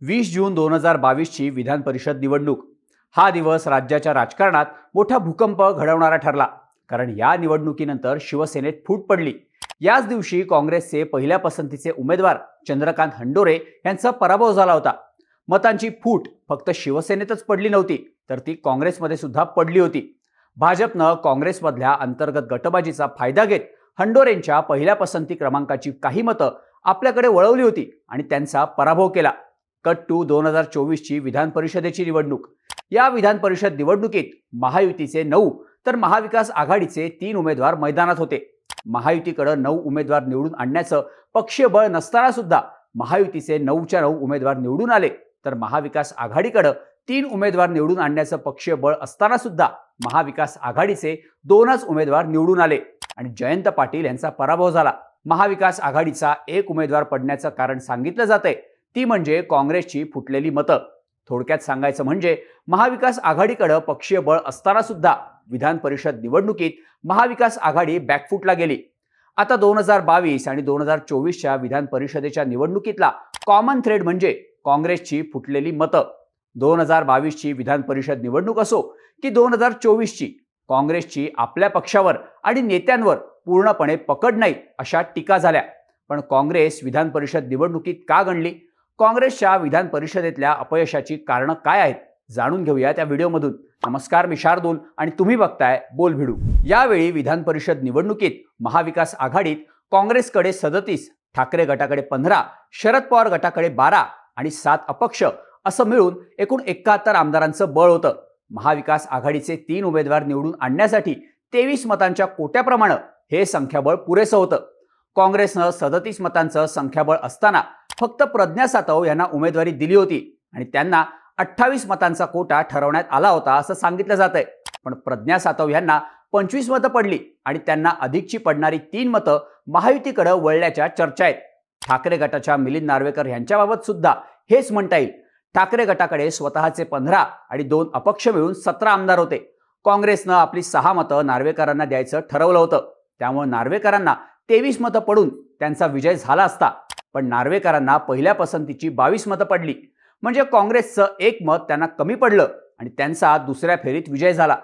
वीस जून दोन हजार बावीसची विधान परिषद निवडणूक. हा दिवस राज्याच्या राजकारणात मोठा भूकंप घडवणारा ठरला. कारण या निवडणुकीनंतर शिवसेनेत फूट पडली. याच दिवशी काँग्रेसचे पहिल्या पसंतीचे उमेदवार चंद्रकांत हंडोरे यांचा पराभव झाला होता. मतांची फूट फक्त शिवसेनेतच पडली नव्हती तर ती काँग्रेसमध्ये सुद्धा पडली होती. भाजपनं काँग्रेसमधल्या अंतर्गत गटबाजीचा फायदा घेत हंडोरेंच्या पहिल्या पसंती क्रमांकाची काही मतं आपल्याकडे वळवली होती आणि त्यांचा पराभव केला. कट टू दोन हजार चोवीसची विधान परिषदेची निवडणूक. या विधान परिषद निवडणुकीत महायुतीचे नऊ तर महाविकास आघाडीचे तीन उमेदवार मैदानात होते. महायुतीकडं नऊ उमेदवार निवडून आणण्याचं पक्षीय बळ नसताना सुद्धा महायुतीचे नऊच्या नऊ उमेदवार निवडून आले. तर महाविकास आघाडीकडं तीन उमेदवार निवडून आणण्याचं पक्षीय बळ असताना सुद्धा महाविकास आघाडीचे दोनच उमेदवार निवडून आले. आणि जयंत पाटील यांचा पराभव झाला. महाविकास आघाडीचा एक उमेदवार पडण्याचं कारण सांगितलं जातंय. ती म्हणजे काँग्रेसची फुटलेली मतं. थोडक्यात सांगायचं म्हणजे महाविकास आघाडीकडं पक्षीय बळ असताना सुद्धा विधान परिषद निवडणुकीत महाविकास आघाडी बॅकफुटला गेली. आता दोन हजार बावीस आणि दोन हजार चोवीसच्या विधान परिषदेच्या निवडणुकीतला कॉमन थ्रेड म्हणजे काँग्रेसची फुटलेली मतं. दोन हजार बावीसची विधान परिषद निवडणूक असो की दोन हजार चोवीसची काँग्रेसची आपल्या पक्षावर आणि नेत्यांवर पूर्णपणे पकड नाही अशा टीका झाल्या. पण काँग्रेस विधान परिषद निवडणुकीत का गणली? काँग्रेसच्या विधान परिषदेतल्या अपयशाची कारणं काय आहेत जाणून घेऊया त्या व्हिडिओमधून. नमस्कार मी शार्दूल आणि तुम्ही बघताय बोल भिडू. यावेळी विधान परिषद निवडणुकीत महाविकास आघाडीत काँग्रेसकडे सदतीस ठाकरे गटाकडे पंधरा शरद पवार गटाकडे बारा आणि सात अपक्ष असं मिळून एकूण एकाहत्तर आमदारांचं बळ होतं. महाविकास आघाडीचे तीन उमेदवार निवडून आणण्यासाठी तेवीस मतांच्या कोट्याप्रमाणे हे संख्याबळ पुरेसं होतं. काँग्रेसनं सदतीस मतांचं संख्याबळ असताना फक्त प्रज्ञा सातव यांना उमेदवारी दिली होती आणि त्यांना अठ्ठावीस मतांचा कोटा ठरवण्यात आला होता असं सांगितलं जात आहे पण प्रज्ञा सातव यांना पंचवीस मतं पडली आणि त्यांना अधिकची पडणारी तीन मतं महायुतीकडे वळल्याच्या चर्चा आहेत. ठाकरे गटाच्या मिलिंद नार्वेकर यांच्याबाबत सुद्धा हेच म्हणता येईल. ठाकरे गटाकडे स्वतःचे पंधरा आणि दोन अपक्ष मिळून सतरा आमदार होते. काँग्रेसनं आपली सहा मतं नार्वेकरांना द्यायचं ठरवलं होतं. त्यामुळे नार्वेकरांना तेवीस मतं पडून त्यांचा विजय झाला असता. पण नार्वेकरांना पहिल्या पसंतीची बावीस मतं पडली. म्हणजे काँग्रेसचं एक मत त्यांना कमी पडलं आणि त्यांचा दुसऱ्या फेरीत विजय झाला.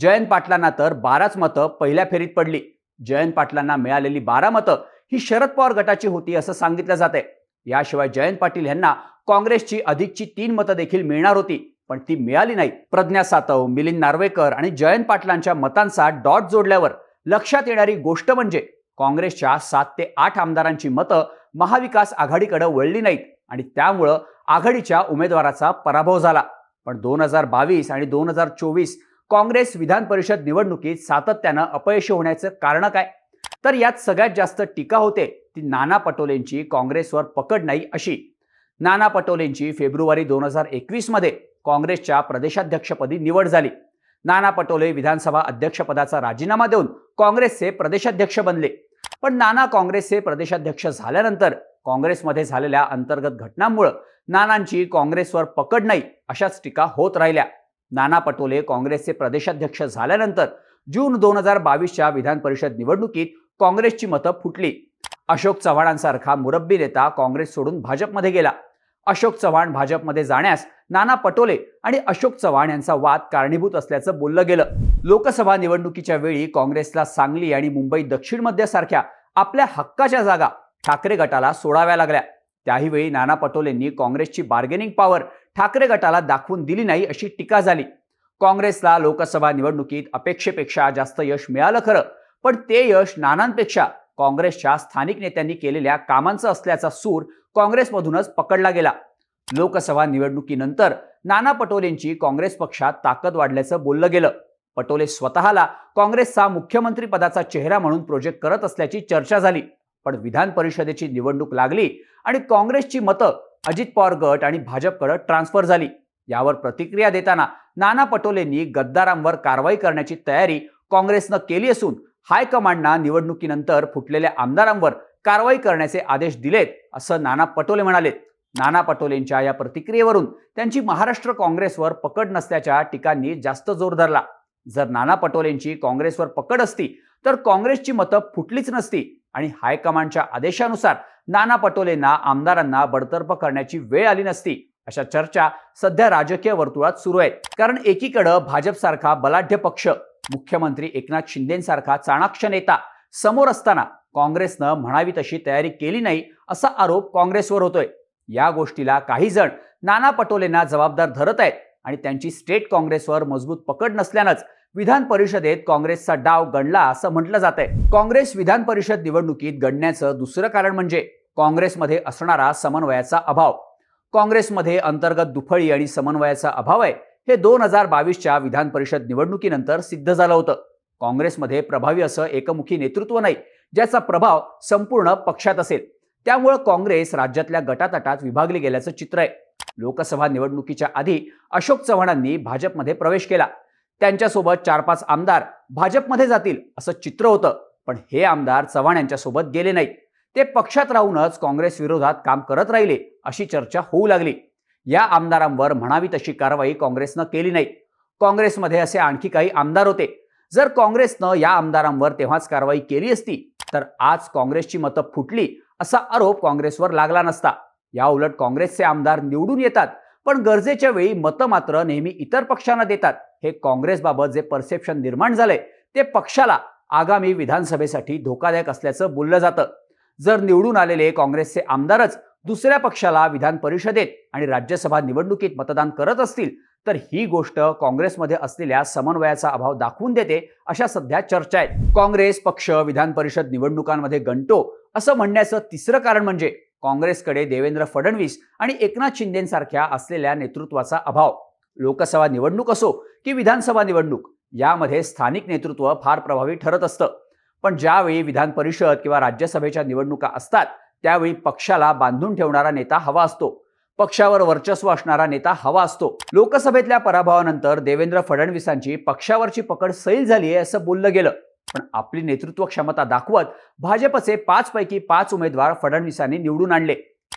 जयंत पाटलांना तर बाराच मतं पहिल्या फेरीत पडली. जयंत पाटलांना मिळालेली बारा मतं ही शरद पवार गटाची होती असं सांगितलं जाते याशिवाय जयंत पाटील यांना काँग्रेसची अधिकची तीन मतं देखील मिळणार होती. पण ती मिळाली नाही. प्रज्ञा सातव मिलिंद नार्वेकर आणि जयंत पाटलांच्या मतांचा डॉट जोडल्यावर लक्षात येणारी गोष्ट म्हणजे काँग्रेसच्या सात ते आठ आमदारांची मतं महाविकास आघाडीकडे वळली नाहीत आणि त्यामुळं आघाडीच्या उमेदवाराचा पराभव झाला. पण दोन हजार बावीस आणि दोन हजार चोवीस काँग्रेस विधान परिषद निवडणुकीत सातत्यानं अपयशी होण्याचं कारण काय? तर यात सगळ्यात जास्त टीका होते ती नाना पटोलेंची काँग्रेसवर पकड नाही अशी. नाना पटोलेंची फेब्रुवारी दोन हजार एकवीसमध्ये काँग्रेसच्या प्रदेशाध्यक्षपदी निवड झाली. नाना पटोले विधानसभा अध्यक्षपदाचा राजीनामा देऊन काँग्रेसचे प्रदेशाध्यक्ष बनले. पण नाना काँग्रेसचे प्रदेशाध्यक्ष झाल्यानंतर काँग्रेसमध्ये झालेल्या अंतर्गत घटनांमुळे नानांची काँग्रेसवर पकड नाही अशाच टीका होत राहिल्या. नाना पटोले काँग्रेसचे प्रदेशाध्यक्ष झाल्यानंतर जून दोन हजार बावीसच्या विधान परिषद निवडणुकीत काँग्रेसची मतं फुटली. अशोक चव्हाणांसारखा मुरब्बी नेता काँग्रेस सोडून भाजपमध्ये गेला. अशोक चव्हाण भाजपमध्ये जाण्यास नाना पटोले आणि अशोक चव्हाण यांचा वाद कारणीभूत असल्याचं बोललं गेलं. लोकसभा निवडणुकीच्या वेळी काँग्रेसला सांगली आणि मुंबई दक्षिण मध्यसारख्या आपल्या हक्काच्या जागा ठाकरे गटाला सोडाव्या लागल्या. त्याही वेळी नाना पटोलेंनी काँग्रेसची बार्गेनिंग पॉवर ठाकरे गटाला दाखवून दिली नाही अशी टीका झाली. काँग्रेसला लोकसभा निवडणुकीत अपेक्षेपेक्षा जास्त यश मिळालं खरं पण ते यश नानांपेक्षा काँग्रेसच्या स्थानिक नेत्यांनी केलेल्या कामांचं असल्याचा सूर काँग्रेसमधूनच पकडला गेला. लोकसभा निवडणुकीनंतर नाना पटोलेंची काँग्रेस पक्षात ताकद वाढल्याचं बोललं गेलं. पटोले स्वतःला काँग्रेसचा मुख्यमंत्री पदाचा चेहरा म्हणून प्रोजेक्ट करत असल्याची चर्चा झाली. पण विधान परिषदेची निवडणूक लागली आणि काँग्रेसची मतं अजित पवार गट आणि भाजपकडे ट्रान्सफर झाली. यावर प्रतिक्रिया देताना नाना पटोलेंनी गद्दारांवर कारवाई करण्याची तयारी काँग्रेसनं केली असून हायकमांडना निवडणुकीनंतर फुटलेल्या आमदारांवर कारवाई करण्याचे आदेश दिलेत असं नाना पटोले म्हणाले. नाना पटोलेंच्या या प्रतिक्रियेवरून त्यांची महाराष्ट्र काँग्रेसवर पकड नसल्याच्या टीकांनी जास्त जोर धरला. जर नाना पटोलेंची काँग्रेसवर पकड असती तर काँग्रेसची मतं फुटलीच नसती. आणि हायकमांडच्या आदेशानुसार नाना पटोलेंना आमदारांना बडतर्फ करण्याची वेळ आली नसती. अशा चर्चा सध्या राजकीय वर्तुळात सुरू आहेत. कारण एकीकडं भाजपसारखा बलाढ्य पक्ष मुख्यमंत्री एकनाथ शिंदेसारखा चाणाक्ष नेता समोर असताना काँग्रेसनं म्हणावी तशी तयारी केली नाही असा आरोप काँग्रेसवर होतोय. या गोष्टीला काही जण नाना पटोलेंना जबाबदार धरत आहेत. आणि त्यांची स्टेट काँग्रेसवर मजबूत पकड नसल्यानंच विधान परिषदेत काँग्रेसचा डाव गणला असं म्हटलं जात आहे काँग्रेस विधान परिषद निवडणुकीत गणण्याचं दुसरं कारण म्हणजे काँग्रेसमध्ये असणारा समन्वयाचा अभाव. काँग्रेसमध्ये अंतर्गत दुफळी आणि समन्वयाचा अभाव आहे हे दोन हजार बावीसच्या विधान परिषद निवडणुकीनंतर सिद्ध झालं होतं. काँग्रेसमध्ये प्रभावी असं एकमुखी नेतृत्व नाही ज्याचा प्रभाव संपूर्ण पक्षात असेल. त्यामुळं काँग्रेस राज्यातल्या गटातटात विभागली गेल्याचं चित्र आहे. लोकसभा निवडणुकीच्या आधी अशोक चव्हाणांनी भाजपमध्ये प्रवेश केला. त्यांच्यासोबत चार पाच आमदार भाजपमध्ये जातील असं चित्र होतं. पण हे आमदार चव्हाण यांच्यासोबत गेले नाहीत ते पक्षात राहूनच काँग्रेस विरोधात काम करत राहिले अशी चर्चा होऊ लागली. या आमदारांवर म्हणावी तशी कारवाई काँग्रेसनं केली नाही. काँग्रेसमध्ये असे आणखी काही आमदार होते. जर काँग्रेसनं या आमदारांवर तेव्हाच कारवाई केली असती तर आज काँग्रेसची मतं फुटली असा आरोप काँग्रेसवर लागला नसता. या उलट काँग्रेसचे आमदार निवडून येतात पण गरजेच्या वेळी मतं मात्र नेहमी इतर पक्षांना देतात. हे काँग्रेसबाबत जे परसेप्शन निर्माण झालंय ते पक्षाला आगामी विधानसभेसाठी धोकादायक असल्याचं बोललं जातं. जर निवडून आलेले काँग्रेसचे आमदारच दुसऱ्या पक्षाला विधान परिषदेत आणि राज्यसभा निवडणुकीत मतदान करत असतील तर ही गोष्ट काँग्रेसमध्ये असलेल्या समन्वयाचा अभाव दाखवून देते अशा सध्या चर्चा आहेत. काँग्रेस पक्ष विधान परिषद निवडणुकांमध्ये गणतो असं म्हणण्याचं तिसरं कारण म्हणजे काँग्रेसकडे देवेंद्र फडणवीस आणि एकनाथ शिंदेसारख्या असलेल्या नेतृत्वाचा अभाव. लोकसभा निवडणूक असो की विधानसभा निवडणूक यामध्ये स्थानिक नेतृत्व फार प्रभावी ठरत असतं. पण ज्यावेळी विधान परिषद किंवा राज्यसभेच्या निवडणुका असतात त्यावेळी पक्षाला बांधून ठेवणारा नेता हवा असतो. पक्षावर वर्चस्व असणारा नेता हवा असतो. लोकसभेतल्या पराभवानंतर देवेंद्र फडणवीसांची पक्षावरची पकड सैल झाली आहे असं बोललं गेलं. पण आपली नेतृत्व क्षमता दाखवत भाजपचे पाचपैकी पाच उमेदवार फडणवीसांनी निवडून आणले.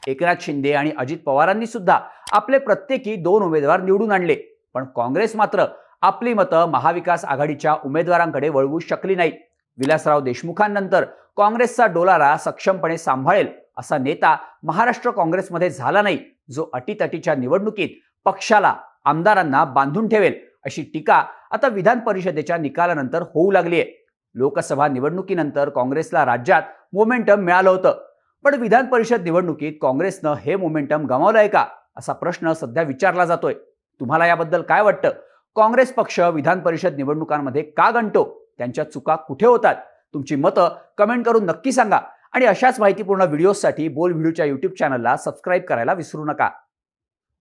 एकनाथ शिंदे आणि अजित पवारांनी सुद्धा आपले प्रत्येकी दोन उमेदवार निवडून आणले. पण काँग्रेस मात्र आपली मतं महाविकास आघाडीच्या उमेदवारांकडे वळवू शकली नाही. विलासराव देशमुखांनंतर काँग्रेसचा डोलारा सक्षमपणे सांभाळेल असा नेता महाराष्ट्र काँग्रेसमध्ये झाला नाही. जो अटीतटीच्या निवडणुकीत पक्षाला आमदारांना बांधून ठेवेल अशी टीका आता विधान परिषदेच्या निकालानंतर होऊ लागली आहे लोकसभा निवडणुकीनंतर काँग्रेसला राज्यात मोमेंटम मिळालं होतं. पण विधान परिषद निवडणुकीत काँग्रेसनं हे मोमेंटम गमावलंय का? असा प्रश्न सध्या विचारला जातोय. तुम्हाला याबद्दल काय वाटतं? काँग्रेस पक्ष विधान परिषद निवडणुकांमध्ये का गणतो? त्यांच्या चुका कुठे होतात? तुमची मतं कमेंट करून नक्की सांगा. आणि अशाच माहितीपूर्ण व्हिडिओजसाठी बोल व्हिडिओच्या युट्यूब चॅनलला सबस्क्राईब करायला विसरू नका.